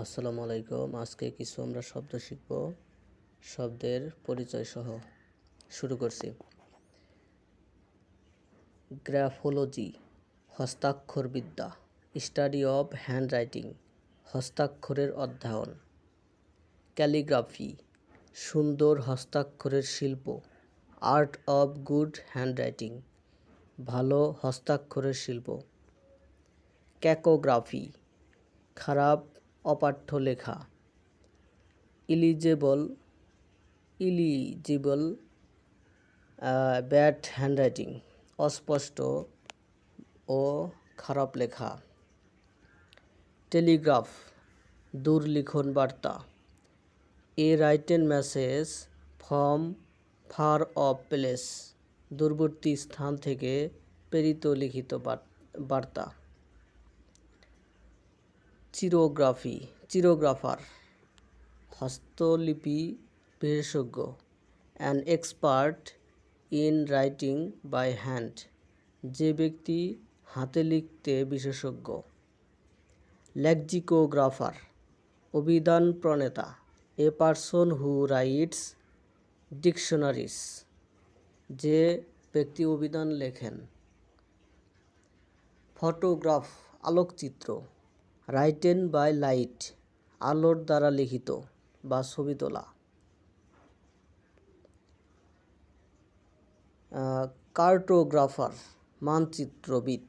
আসসালামু আলাইকুম। আজকে কিছু আমরা শব্দ শিখব। শব্দের পরিচয় সহ শুরু করছি। গ্রাফোলজি, হস্তাক্ষরবিদ্যা, স্টাডি অফ হ্যান্ডরাইটিং, হস্তাক্ষরের অধ্যয়ন। ক্যালিগ্রাফি, সুন্দর হস্তাক্ষরের শিল্প, আর্ট অফ গুড হ্যান্ডরাইটিং, ভালো হস্তাক্ষরের শিল্প। ক্যাকোগ্রাফি, খারাপ অপাঠ্য লেখা। ইলিজেবল, ইলিজিবল ব্যাড হ্যান্ডরাইটিং, অস্পষ্ট ও খারাপ লেখা। টেলিগ্রাফ, দূরলিখন বার্তা। A written message from far off place, দূরবর্তী স্থান থেকে প্রেরিত লিখিত বার- বার্তা। চিরোগ্রাফি, চিরোগ্রাফার, হস্তলিপি বিশেষজ্ঞ an expert in writing by hand যে ব্যক্তি হাতে লিখতে বিশেষজ্ঞ, লেক্সিকোগ্রাফার, অভিধান প্রণেতা এ পারসন হু রাইটস ডিকশনারিস যে ব্যক্তি অভিধান লেখেন, ফটোগ্রাফ, আলোকচিত্র রাইটেন বাই লাইট, আলোর দ্বারা লিখিত, বা ছবি তোলা। কার্টোগ্রাফার, মানচিত্রবিদ।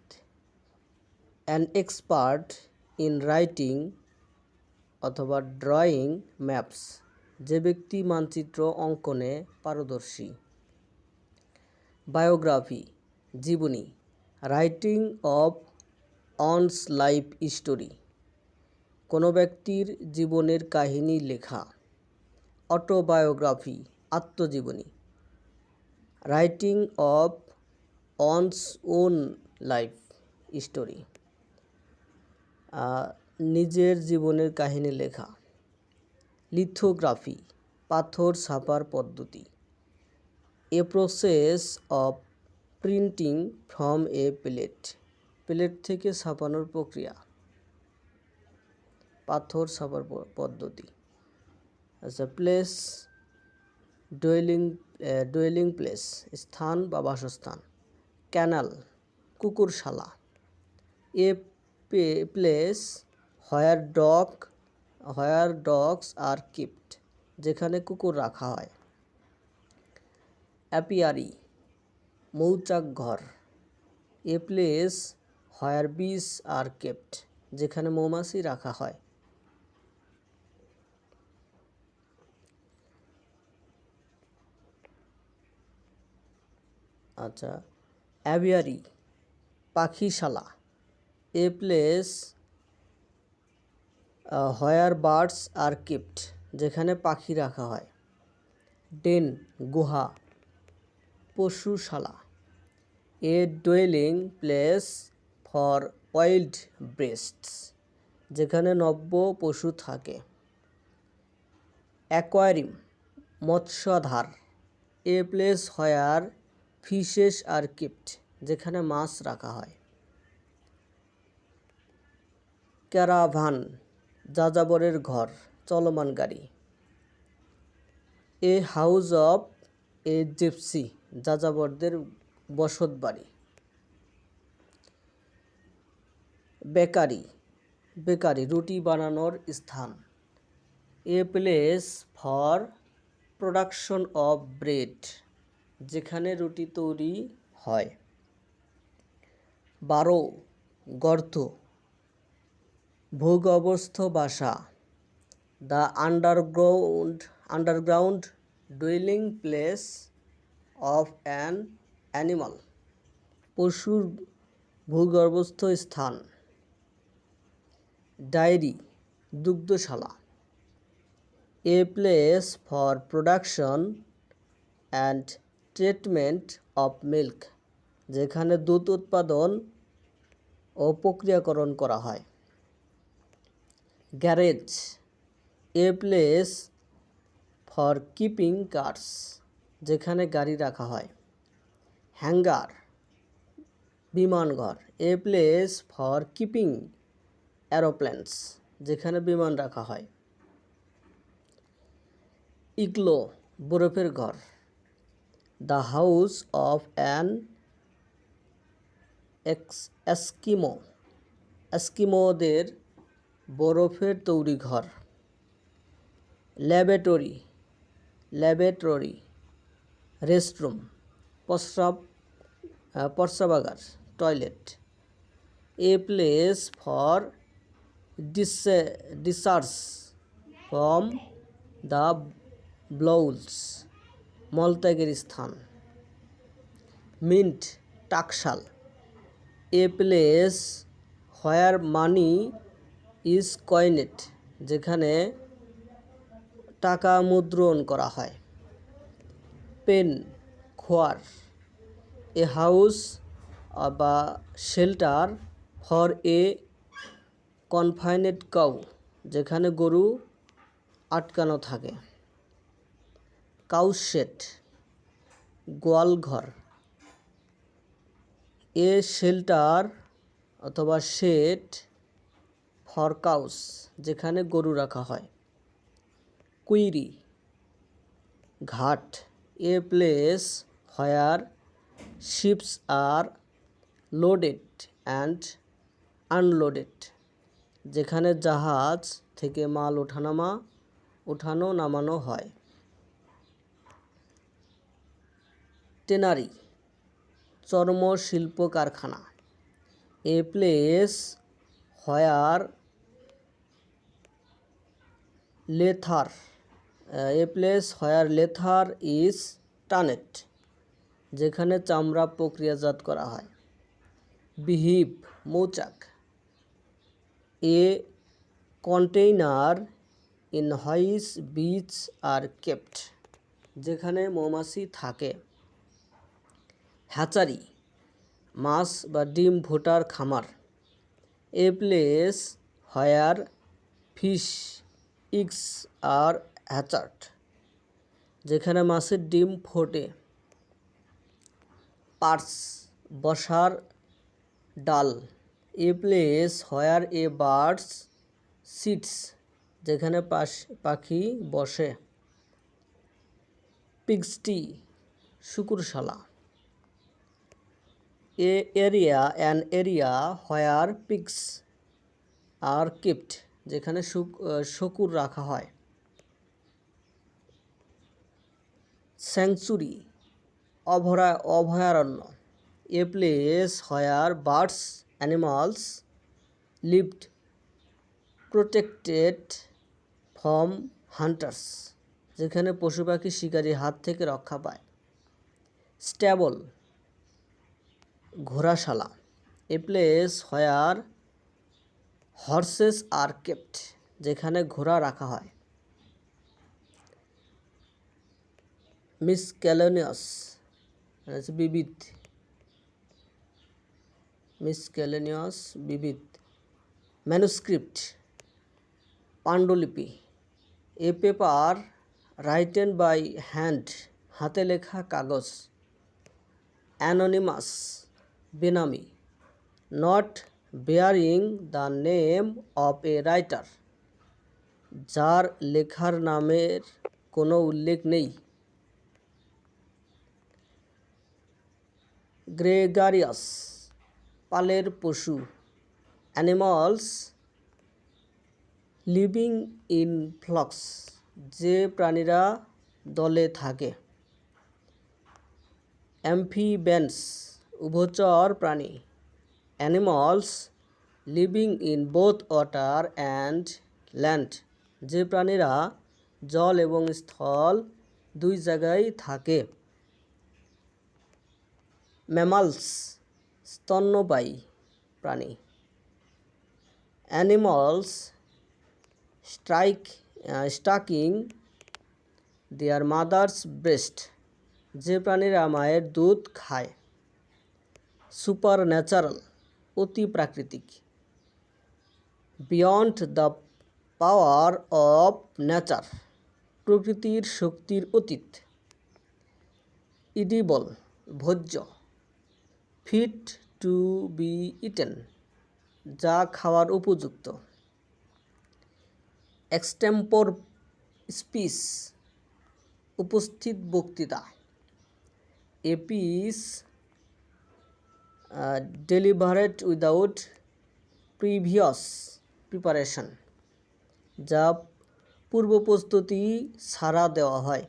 অ্যান এক্সপার্ট ইন রাইটিং অথবা ড্রয়িং ম্যাপস, যে ব্যক্তি মানচিত্র অঙ্কনে পারদর্শী। বায়োগ্রাফি, জীবনী, writing of one's life story কোনো ব্যক্তির জীবনের কাহিনী লেখা অটোবায়োগ্রাফি আত্মজীবনী writing of one's own life story নিজের জীবনের কাহিনী লেখা লিথোগ্রাফি পাথর ছাপার পদ্ধতি a process of printing from a plate plate থেকে ছাপানোর প্রক্রিয়া। পাথর প- পদ্ধতি। আচ্ছা প্লেস ডোয়েলিং ডোয়েলিং প্লেস স্থান বা বাসস্থান। Kennel কুকুরশালা। A place where dog where dogs are kept যেখানে কুকুর রাখা হয়। অ্যাপিয়ারি মৌচাক ঘর। এ প্লেস হোয়ার বিস আর কেপ্ট যেখানে মৌমাছি রাখা হয়। আচ্ছা aviary, পাখিশালা, a place where birds are kept, যেখানে পাখি রাখা হয়। ডেন, গুহা, পশুশালা। A dwelling place for wild beasts, যেখানে নব্য পশু থাকে। Aquarium মৎস্যাধার। A place where fishes are kept, যেখানে মাছ রাখা হয়। ক্যারাভান, যাযাবরের ঘর, চলমান গাড়ি। A house of a gypsy, যাযাবরদের বসত বাড়ি। বেকারি বেকারি, রুটি বানানোর স্থান। A place for production of bread. যেখানে রুটি তৈরি হয়। বারো, গর্ত। ভূগর্ভস্থ বাসা। The underground underground dwelling place of an animal. পশুর ভূগর্ভস্থ স্থান। Dairy, দুগ্ধশালা। A place for production and treatment of milk, যেখানে দুধ উৎপাদন ও প্রক্রিয়াকরণ করা হয়। Garage, a place for keeping cars, যেখানে গাড়ি রাখা হয়। Hangar, বিমানঘর, a place for keeping aeroplanes, যেখানে বিমান রাখা হয়। ইগলো, বরফের ঘর। The house of an ex, Eskimo, এস্কিমোদের বরফের তৈরি ঘর ল্যাবরেটরি ল্যাবরেটরি রেস্টরুম, প্রস্রাব প্রস্রাবাগার, toilet. A place for discharge from the bowels. মলত্যাগের স্থান। Mint টাকশাল। A place where money is coined, যেখানে টাকা মুদ্রণ করা হয়। পেন খোয়ার। এ হাউস বা shelter for a confined cow, যেখানে গরু আটকানো থাকে। কাউশেট, গোয়ালঘর। এ শেল্টার অথবা শেড ফর কাউস, যেখানে গরু রাখা হয়। কুইরি, ঘাট। A place where ships are loaded and unloaded, যেখানে জাহাজ থেকে মাল ওঠানামা, ওঠানো, নামানো হয়। টেনারি চর্ম শিল্প কারখানা। A place where leather, a place where leather is tanned, যেখানে চামড়া প্রক্রিয়াজাত করা হয়। বিহিভ মৌচাক, a container in which bees are kept, যেখানে মৌমাছি থাকে। হ্যাচারি, মাছ বা ডিম ভোটার খামার, a place where fish eggs are hatched যেখানে মাছের ডিম ফোটে। পার্স, বসার ডাল, a place where a birds sits যেখানে পাখি বসে। Pigsty, শুকুরশালা। A area an area where pigs are kept যেখানে শুক শকুর রাখা হয়। স্যাংচুরি অভরা, অভয়ারণ্য। A place where birds animals lived protected from hunters যেখানে পশু পাখি শিকারীর হাত থেকে রক্ষা পায়। Stable ঘোড়াশালা a place where horses are kept যেখানে ঘোড়া রাখা হয়। মিসক্যালেনিয়াস হচ্ছে বিবিধ। মিসক্যালেনিয়াস বিবিধ। ম্যানুস্ক্রিপ্ট পাণ্ডুলিপি। A paper written by hand হাতে লেখা কাগজ। Anonymous বেনামি not bearing the name of a writer যার লেখার নামের কোনো উল্লেখ নেই। গ্রেগারিয়াস পালের পশু। অ্যানিমালস লিভিং ইন ফ্লক্স যে প্রাণীরা দলে থাকে। অ্যাম্ফিব্যান্স উভচর প্রাণী animals living in both water and land যে প্রাণীরা জল এবং স্থল দুই জায়গায় থাকে। ম্যামালস স্তন্যপায়ী প্রাণী। Animals strike sucking their mothers breast যে প্রাণীরা মায়ের দুধ খায়। সুপার ন্যাচারাল অতি প্রাকৃতিক। Beyond the power of nature প্রকৃতির শক্তির অতীত। ইডিবল ভোজ্য। ফিট টু বি ইটেন যা খাওয়ার উপযুক্ত। এক্সটেম্পোর স্পিচ উপস্থিত বক্তৃতা। A piece delivered without previous preparation যা পূর্ব প্রস্তুতি ছাড়া দেওয়া হয়।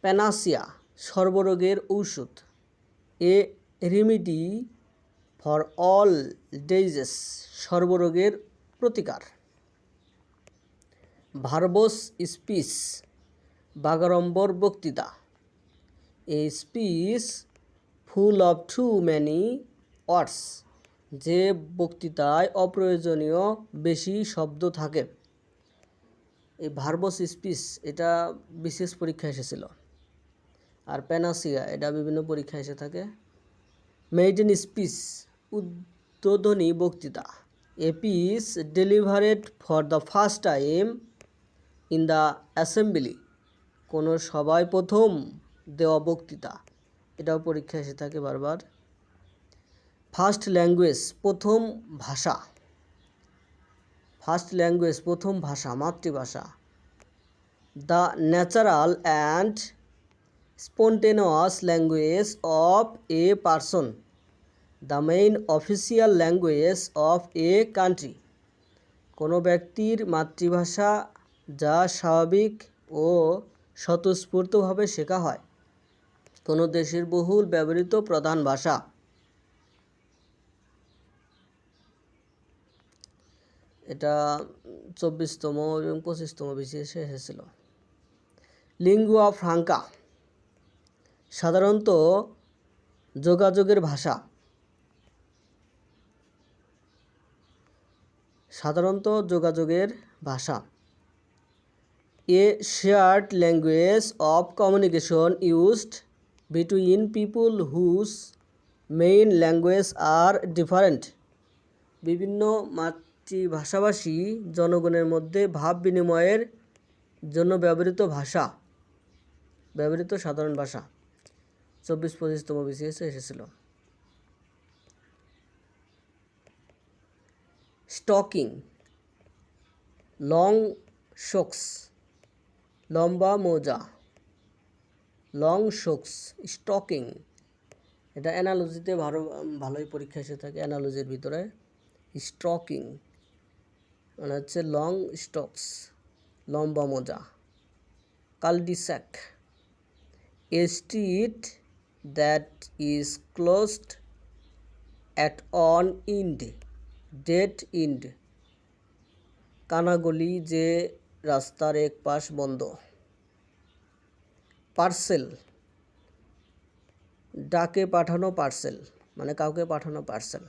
প্যানাসিয়া সর্বরোগের ঔষধ। A remedy for all disease সর্বরোগের প্রতিকার। ভার্বস স্পিচ বাগাড়ম্বর বক্তৃতা। A speech full of too many words, যে বক্তৃতায় অপ্রয়োজনীয় বেশি শব্দ থাকে। এই ভার্বস স্পিচ, এটা বিশেষ পরীক্ষা এসেছিল। আর প্যানাসিয়া, এটা বিভিন্ন পরীক্ষা এসে থাকে। মেইডেন স্পিচ, উদ্বোধনী বক্তৃতা। A piece delivered for the first time in the assembly, কোনো সবাই প্রথম দেওয়া বক্তৃতা। এটাও পরীক্ষা এসে থাকে বারবার। ফার্স্ট ল্যাঙ্গুয়েজ প্রথম ভাষা। ফার্স্ট ল্যাঙ্গুয়েজ প্রথম ভাষা, মাতৃভাষা। The natural and spontaneous language of a person the main official language of a country কোনো ব্যক্তির মাতৃভাষা যা স্বাভাবিক ও স্বতঃস্ফূর্তভাবে শেখা হয়। কোনো দেশের বহুল ব্যবহৃত প্রধান ভাষা। এটা চব্বিশতম এবং পঁচিশতম বিসিএসে এসেছিল। লিঙ্গুয়া ফ্রাঙ্কা সাধারণত যোগাযোগের ভাষা। সাধারণত যোগাযোগের ভাষা। A shared language of communication used between people whose main language are different বিভিন্ন মাতৃভাষাভাষী জনগণের মধ্যে ভাব বিনিময়ের জন্য ব্যবহৃত ভাষা, ব্যবহৃত সাধারণ ভাষা। চব্বিশ পঁচিশতম বিসিএসে এসেছিল। স্টকিং, লং শোকস, লম্বা মোজা। Long socks, stocking. এটা অ্যানালজিতে ভালো, ভালোই পরীক্ষা এসে থাকে অ্যানালজির ভিতরে। স্টকিং মানে হচ্ছে লং স্টকস, লম্বা মোজা। Cul-de-sac. a street that is closed at one end dead end. কানাগলি যে রাস্তার এক পাশ বন্ধ। পার্সেল, ডাকে পাঠানো পার্সেল মানে কাউকে পাঠানো parcel.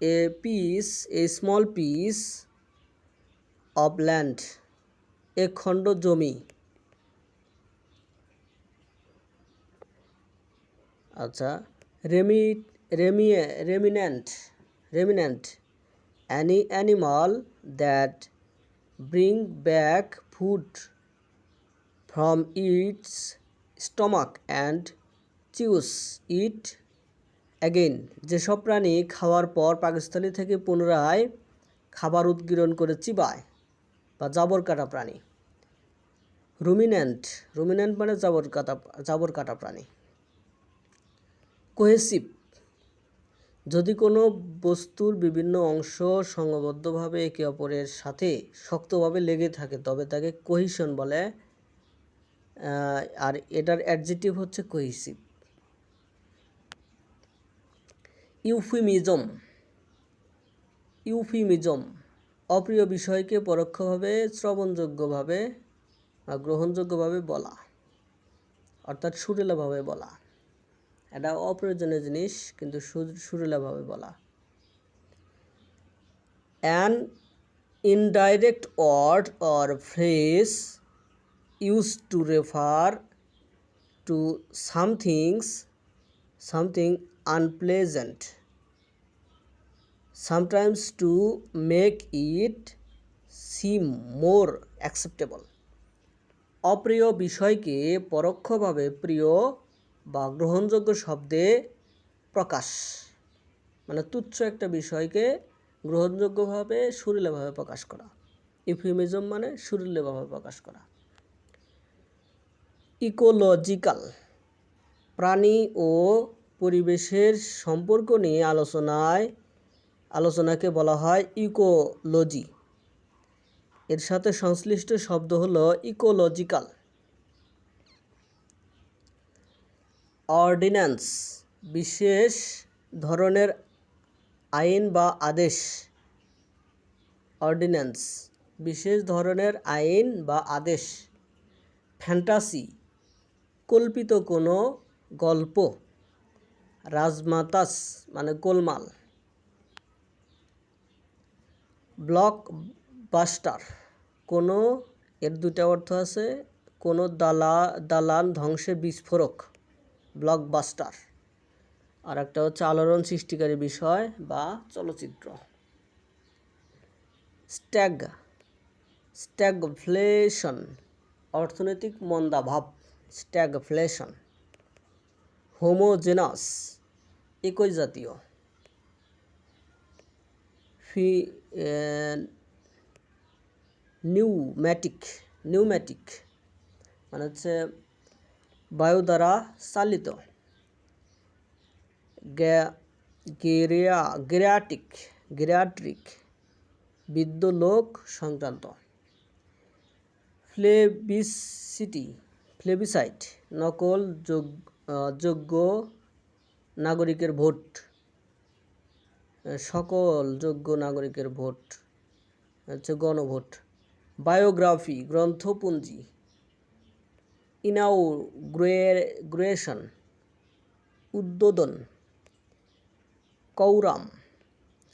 A piece a small piece of land a খণ্ড জমি। আচ্ছা Remi Remi ruminant ruminant Annie animal that bring back food from its stomach and chews it again যেসব প্রাণী খাওয়ার পর পাকস্থলী থেকে পুনরায় খাবার উদ্গীরণ করে চিবায় বা জাবর কাটা প্রাণী। রুমিন্যান্ট রুমিন্যান্ট মানে জাবর কাটা জাবর কাটা প্রাণী। কোহেসিভ, যদি কোনো বস্তুর বিভিন্ন অংশ সংবদ্ধভাবে একে অপরের সাথে শক্তভাবে লেগে থাকে, তবে তাকে কোহিশন বলে। আর এটার অ্যাডজেটিভ হচ্ছে কোহিসিভ ইউফিমিজম ইউফিমিজম অপ্রিয় বিষয়কে পরোক্ষভাবে, শ্রবণযোগ্যভাবে বা গ্রহণযোগ্যভাবে বলা, অর্থাৎ সুরেলাভাবে বলা। এটা অপ্রয়োজনীয় জিনিস, কিন্তু সুরেলাভাবে বলা। An indirect word or phrase use to refer to somethings something unpleasant sometimes to make it seem more acceptable অপ্রিয় বিষয়কে পরোক্ষভাবে প্রিয় বা গ্রহণযোগ্য শব্দে প্রকাশ। মানে তুচ্ছ একটা বিষয়কে গ্রহণযোগ্যভাবে সুরেলাভাবে প্রকাশ করা। ইফিউমিজম মানে সুরেল্যভাবে প্রকাশ করা। ইকোলজিক্যাল প্রাণী ও পরিবেশের সম্পর্ক নিয়ে আলোচনায়, আলোচনাকে বলা হয় ইকোলজি। এর সাথে সংশ্লিষ্ট শব্দ হলো ইকোলজিক্যাল। অর্ডিন্যান্স, বিশেষ ধরনের আইন বা আদেশ। অর্ডিন্যান্স, বিশেষ ধরনের আইন বা আদেশ। ফ্যান্টাসি কল্পিত কোনো গল্প। রাজমাতাস মানে গোলমাল। ব্লক বাস্টার কোনো, এর দুটা অর্থ আছে, কোনো দালা, দালান ধ্বংসে বিস্ফোরক। ব্লকবাস্টার। আর একটা হচ্ছে আলোড়ন সৃষ্টিকারী বিষয় বা চলচ্চিত্র। স্ট্যাগ। স্ট্যাগফ্লেশন। অর্থনৈতিক মন্দাভাব। স্ট্যাগফ্লেশন, হোমোজেনাস, একই জাতীয়। ফি নিউম্যাটিক নিউম্যাটিক মানে হচ্ছে বায়ু দ্বারা চালিত। গেরিয়া, গেরিয়াটিক, গেরিয়াট্রিক বিদ্যলোক সংক্রান্ত। ফ্লেবিসিটি ফ্লেবিসাইট নকল যোগ- যোগ্য নাগরিকের ভোট। সকল যোগ্য নাগরিকের ভোট, হচ্ছে গণভোট। বায়োগ্রাফি, গ্রন্থপুঞ্জি, ইনাউগ্রেশন, উদ্বোধন, কৌরাম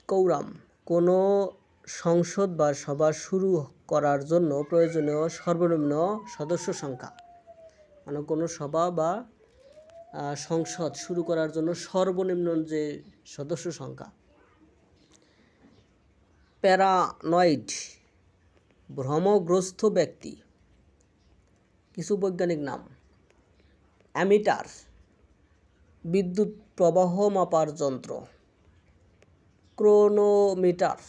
কৌরাম। কোনো সংসদ বা সভা শুরু করার জন্য প্রয়োজনীয় সর্বনিম্ন সদস্য সংখ্যা। মানে কোনো সভা বা সংসদ শুরু করার জন্য সর্বনিম্ন যে সদস্য সংখ্যা, প্যারানয়েড ভ্রমগ্রস্ত ব্যক্তি, কিছু বৈজ্ঞানিক নাম, অ্যামিটার, বিদ্যুৎ প্রবাহ মাপার যন্ত্র, ক্রোনোমিটার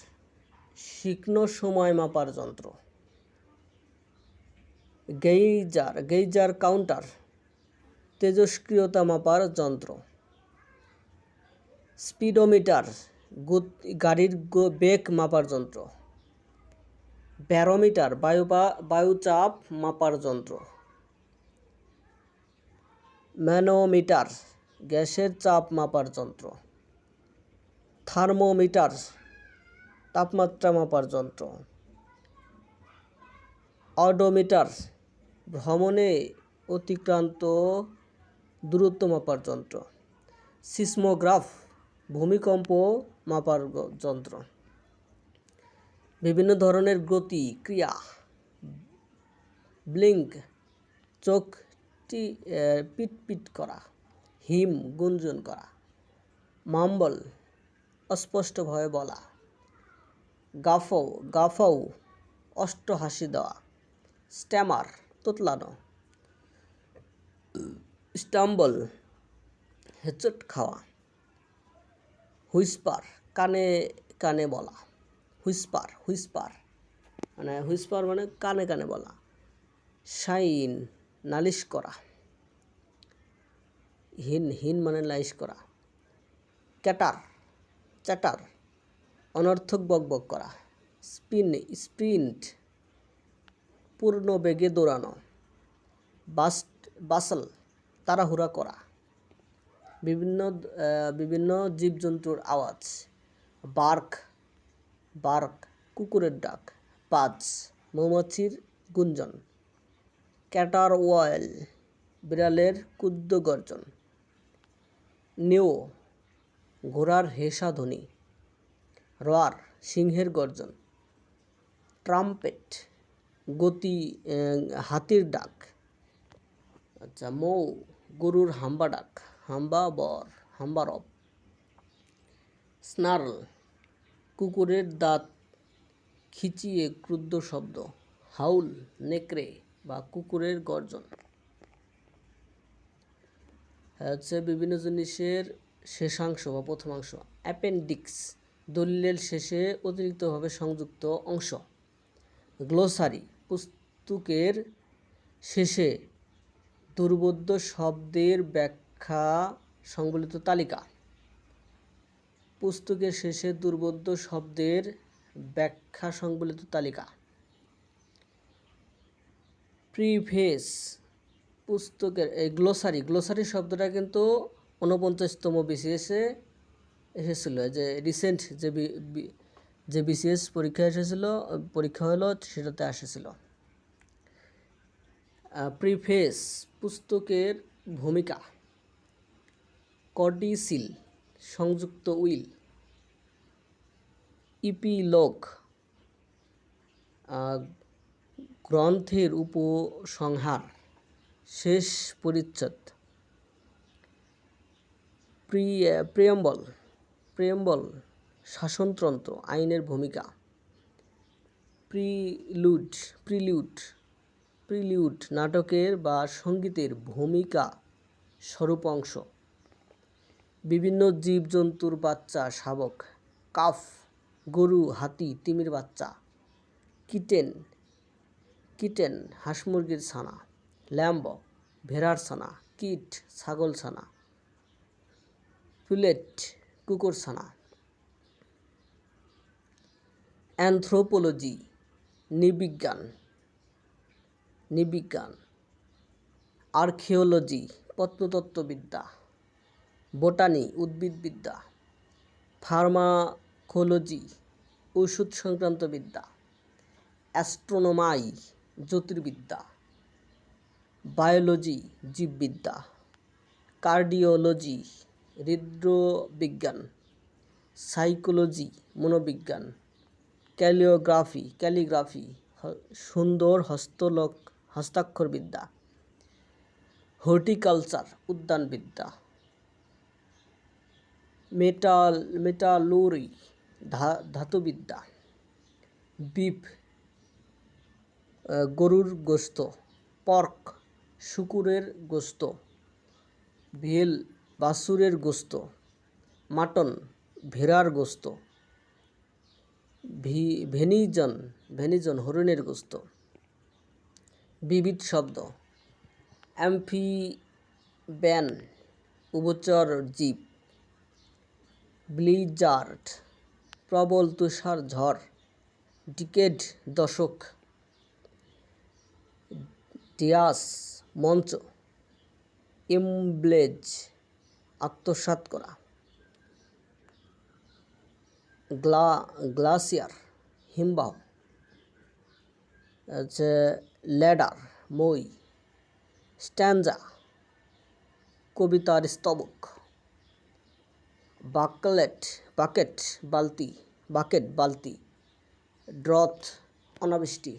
শিগ্ন সময় মাপার যন্ত্র। গেইজার গেইজার কাউন্টার তেজস্ক্রিয়তা মাপার যন্ত্র। স্পিডোমিটার গাড়ির বেগ মাপার যন্ত্র। ব্যারোমিটার, বায়ু বায়ুচাপ মাপার যন্ত্র। ম্যানোমিটার, গ্যাসের চাপ মাপার যন্ত্র। থার্মোমিটার, তাপমাত্রা মাপার যন্ত্র। অডোমিটার ভ্রমণে অতিক্রান্ত দূরত্ব মাপার যন্ত্র। সিসমোগ্রাফ, ভূমিকম্প মাপার যন্ত্র। বিভিন্ন ধরনের গতি, ক্রিয়া, ব্লিঙ্ক, চোখ টি পিট পিট করা, হিম গুঞ্জন করা, মাম্বল অস্পষ্টভাবে বলা, গাফৌ গাফৌ অষ্টহাসি দেওয়া, স্ট্যামার তোতলানো। স্টাম্বল, হেচট খাওয়া। হুইসপার, কানে কানে বলা। Whisper Whisper. মানে হুইসপার মানে কানে কানে বলা। শাইন, নালিশ করা। হিন হিন মানে নালিশ করা। ক্যাটার, চ্যাটার। অনর্থক বকবক করা। Spin, sprint. পূর্ণ বেগে দৌড়ানো। বাস্ট, বাসল, তাড়াহুড়া করা। বিভিন্ন বিভিন্ন জীবজন্তুর আওয়াজ। বার্ক বার্ক, কুকুরের ডাক। পাজ, মৌমাছির গুঞ্জন। ক্যাটার ওয়েল বিড়ালের কুদ্দ গর্জন। নেও, ঘোড়ার হেসা ধ্বনি। রোয়ার, সিংহের গর্জন। ট্রাম্পেট গতি হাতির ডাক। আচ্ছা মৌ গরুর হাম্বা ডাক। হাম্বা বর, হাম্বা রব। স্নার্ল, কুকুরের দাঁত খিচিয়ে ক্রুদ্ধ শব্দ। হাউল, নেকড়ে বা কুকুরের গর্জন। হচ্ছে বিভিন্ন জিনিসের শেষাংশ বা প্রথমাংশ। অ্যাপেন্ডিক্স, দলিলের শেষে অতিরিক্তভাবে সংযুক্ত অংশ। গ্লোসারি পুস্তকের শেষে দুর্বোধ্য শব্দের ব্যাখ্যা সংবলিত তালিকা। পুস্তকের শেষে দুর্বোধ্য শব্দের ব্যাখ্যা সংবলিত তালিকা। প্রিফেস পুস্তকের, এই গ্লোসারি গ্লোসারি শব্দটা কিন্তু ঊনপঞ্চাশতম বিসিএসে এসেছিল, যে রিসেন্ট যে যে বিসিএস পরীক্ষা এসেছিল, পরীক্ষা হলো সেটাতে এসেছিল প্রিফেস পুস্তকের ভূমিকা। কডিসিল সংযুক্ত উইল। ইপিলোক গ্রন্থের উপসংহার। শেষ পরিচ্ছদ। প্রি প্রিয়ম্বল প্রিয়ম্বল শাসনতন্ত্র আইনের ভূমিকা। প্রিলুড, প্রিলিউড প্রিলিউড নাটকের বা সঙ্গীতের ভূমিকা স্বরূপ অংশ। বিভিন্ন জীবজন্তুর বাচ্চা, শাবক, কাফ, গরু, হাতি, তিমির বাচ্চা, কিটেন কিটেন হাঁস মুরগির ছানা, ল্যাম্ব, ভেড়ার ছানা, কিট, ছাগল ছানা পুলেট কুকুর ছানা। অ্যানথ্রোপোলজি নৃবিজ্ঞান নৃবিজ্ঞান আর্কিওলজি, প্রত্নতত্ত্ববিদ্যা, বোটানি, উদ্ভিদবিদ্যা, ফার্মাকোলজি ওষুধ সংক্রান্ত বিদ্যা অ্যাস্ট্রোনমাই, জ্যোতির্বিদ্যা, বায়োলজি, জীববিদ্যা, কার্ডিওলজি হৃদ্রবিজ্ঞান সাইকোলজি, মনোবিজ্ঞান ক্যালিওগ্রাফি, ক্যালিগ্রাফি সুন্দর হস্তলক, হস্তাক্ষরবিদ্যা, হর্টিকালচার, উদ্যানবিদ্যা, মেটাল, মেটালুরি ধাতুবিদ্যা বিপ গরুর গোস্ত, পর্ক, শুকুরের গোস্ত, ভেল বাছুরের গোস্ত, মাটন, ভেড়ার গোস্ত ভি, ভেনিজন ভেনিজন হরিণের গোস্ত। বিবিধ শব্দ। অ্যাম্ফিব্যান, উভচর জীব। ব্লিজার্ড, প্রবল তুষার ঝড়। ডিকেড দশক। ডিয়াস, মঞ্চ। এমব্লেজ আত্মসাৎ করা। গ্লা, গ্লাসিয়ার, হিমবাহ, হচ্ছে ল্যাডার, মই স্ট্যান্ডা কবিতার স্তবক, বাকলেট, বাকেট, বালতি বাকেট, বালতি, ড্রথ, অনাবৃষ্টি,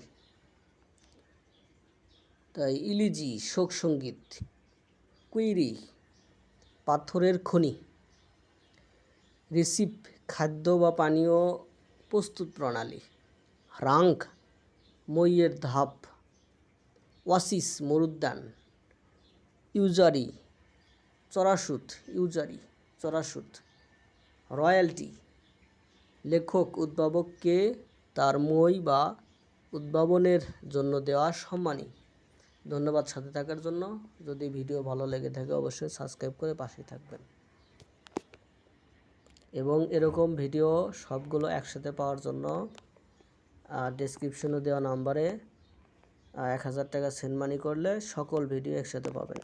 তাই ইলিজি, শোক সংগীত, কুইরি, পাথরের খনি, রিসিপ খাদ্য বা পানীয় প্রস্তুত প্রণালী। রাঙ্ক, মইয়ের ধাপ, ওয়াসিস, মরুদ্যান, ইউজারি, চরাসুত ইউজারি, চরাসুত। রয়্যালটি, লেখক, উদ্ভাবককে তার মই বা উদ্ভাবনের জন্য দেওয়া সম্মানী। ধন্যবাদ সাথে থাকার জন্য। যদি ভিডিও ভালো লেগে থাকে, অবশ্যই সাবস্ক্রাইব করে পাশে থাকবেন। এবং এরকম ভিডিও সবগুলো একসাথে পাওয়ার জন্য ডেসক্রিপশনে দেওয়া নাম্বারে এক হাজার টাকা সেন্ড মানি করলে সকল ভিডিও একসাথে পাবেন।